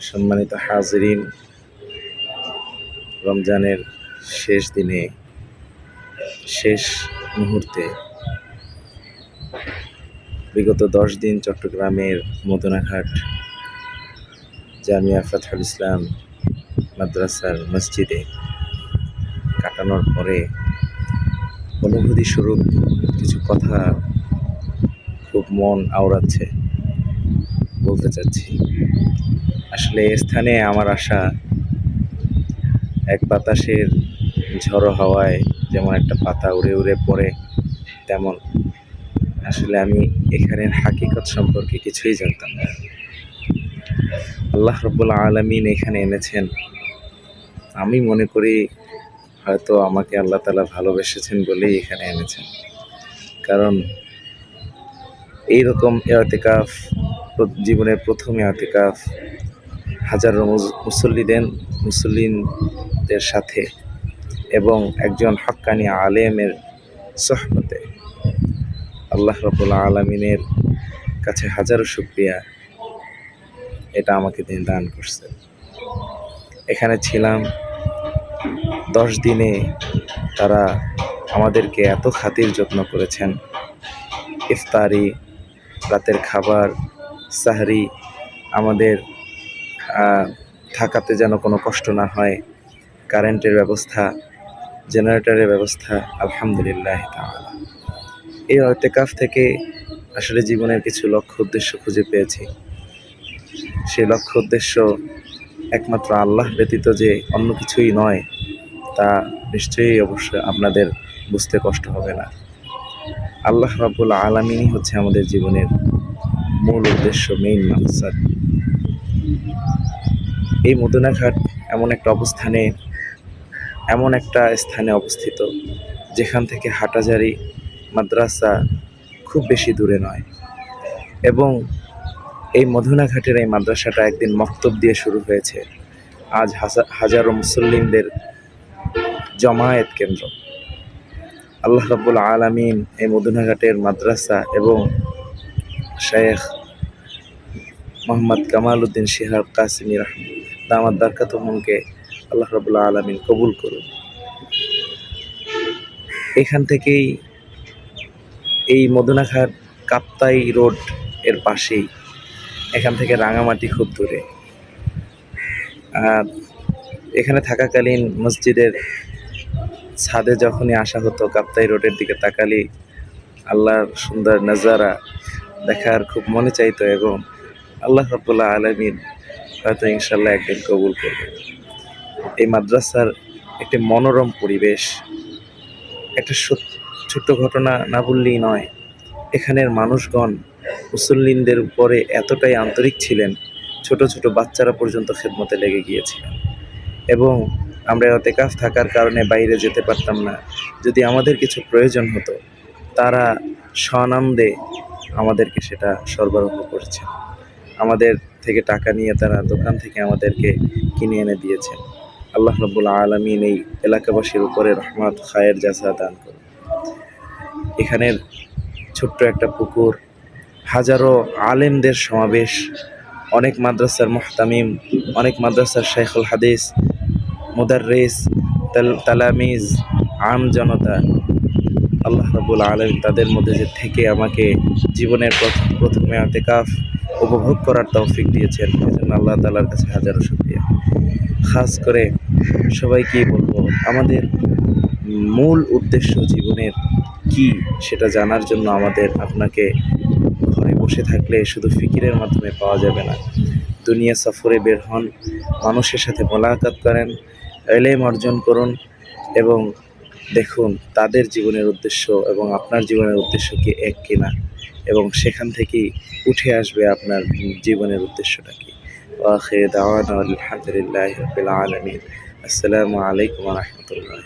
সম্মানিত হাজরিন, রমজানের শেষ দিনে, শেষ মুহূর্তে বিগত দশ দিন চট্টগ্রামের মদনাঘাট জামিয়া ফাতহুল ইসলাম মাদ্রাসার মসজিদে কাটানোর পরে অনুভূতি স্বরূপ কিছু কথা খুব মন আওড়াচ্ছে। বলতে চাচ্ছি, আসলে এ স্থানে আমার আশা এক বাতাসের ঝড়ো হাওয়ায় যেমন একটা পাতা উড়ে উড়ে পড়ে, তেমন। আসলে আমি এখানের হাকিকত সম্পর্কে কিছুই জানতাম না। আল্লাহ রব্বুল আলমিন এখানে এনেছেন। আমি মনে করি হয়তো আমাকে আল্লাহ তালা ভালোবেসেছেন বলেই এখানে এনেছেন। কারণ এইরকম এতেকাফ জীবনের প্রথম এতেকাফ, হাজারো মুসল্লিদের, মুসল্লিনদের সাথে এবং একজন হক্কানি আলেমের সহমতে আল্লাহ রবুল্লা আলমিনের কাছে হাজারো শুক্রিয়া। এটা আমাকে তিনি দান করছেন। এখানে ছিলাম। দশ দিনে তারা আমাদেরকে এত খাতির যত্ন করেছেন। ইফতারি রাতের খাবার, সাহারি, আমাদের থাকাতে যেন কোনো কষ্ট না হয়, কারেন্টের ব্যবস্থা, জেনারেটরের ব্যবস্থা, আলহামদুলিল্লাহ তাআলা। এই অর্তেকাফ থেকে আসলে জীবনের কিছু লক্ষ্য উদ্দেশ্য খুঁজে পেয়েছি। সেই লক্ষ্য উদ্দেশ্য একমাত্র আল্লাহ ব্যতীত যে অন্য কিছুই নয়, তা নিশ্চয়ই অবশ্যই আপনাদের বুঝতে কষ্ট হবে না। আল্লাহ রাবুল আলমিনই হচ্ছে আমাদের জীবনের মূল উদ্দেশ্য মেইন মাকসাদ এই মদুনাঘাট এমন একটা অবস্থানে, এমন একটা স্থানে অবস্থিত, যেখান থেকে হাটাজারি মাদ্রাসা খুব বেশি দূরে নয়। এবং এই মধুনাঘাটের এই মাদ্রাসাটা একদিন মক্তব দিয়ে শুরু হয়েছে। আজ হাজারো মুসল্লিমদের জমায়েত কেন্দ্র। আল্লাহ রাবুল আলমিন এই মদুনাঘাটের মাদ্রাসা এবং শেখ মোহাম্মদ কামাল উদ্দিন শিহাব কাসিমি রহমান দামাদ দারকাতমনকে আল্লাহ রাবুল্লাহ আলমিন কবুল করুন। এখান থেকেই এই মদুনাঘাট কাপ্তাই রোডের পাশেই, এখান থেকে রাঙামাটি খুব দূরে। আর এখানে থাকাকালীন মসজিদের ছাদে যখনই আসা হতো, কাপ্তাই রোডের দিকে তাকালি আল্লাহর সুন্দর নাজারা দেখার খুব মনে চাইতো এবং আল্লাহ রব্বুল্লাহ আলমিন হয়তো ইনশাল্লাহ একদিন কবুল করবে। এই মাদ্রাসার একটি মনোরম পরিবেশ, একটা ছোট্ট ঘটনা না বললেই নয়, এখানের মানুষগণ মুসল্লিনদের উপরে এতটাই আন্তরিক ছিলেন, ছোট ছোট বাচ্চারা পর্যন্ত খেদমতে লেগে গিয়েছিলেন। এবং আমরা এতে কাজ থাকার কারণে বাইরে যেতে পারতাম না। যদি আমাদের কিছু প্রয়োজন হতো, তারা স্বনান্দে আমাদেরকে সেটা সরবরাহ করেছে। আমাদের থেকে টাকা নিয়ে তারা দোকান থেকে আমাদেরকে কিনে এনে দিয়েছেন। আল্লাহ রব্বুল আলমিন এই এলাকাবাসীর উপরে রহমত, খায়ের জাসা দান করুন। এখানের ছোট্ট একটা পুকুর, হাজারো আলেমদের সমাবেশ, অনেক মাদ্রাসার মোহতামিম, অনেক মাদ্রাসার শেখুল হাদিস মুদার্রেস তালামিজ, আম জনতা, আল্লাহ রাবুল আলম তাদের মধ্যে যে থেকে আমাকে জীবনের প্রথম প্রথমে আতেকাফ উপভোগ করার তৌফিক দিয়েছেন, এজন্য আল্লাহ তালার কাছে হাজারো শুক্রিয়া। খাস করে সবাইকেই বলব, আমাদের মূল উদ্দেশ্য জীবনের কি সেটা জানার জন্য আমাদের আপনাকে ঘরে বসে থাকলে শুধু ফিকিরের মাধ্যমে পাওয়া যাবে না। দুনিয়া সফরে বের হন, মানুষের সাথে মোলাকাত করেন এলেম অর্জন করুন এবং দেখুন তাদের জীবনের উদ্দেশ্য এবং আপনার জীবনের উদ্দেশ্য কি এক কিনা এবং সেখান থেকেই উঠে আসবে আপনার জীবনের উদ্দেশ্যটা কি। আলহামদুলিল্লাহ আসসালামু আলাইকুম রহমতুল্লাহ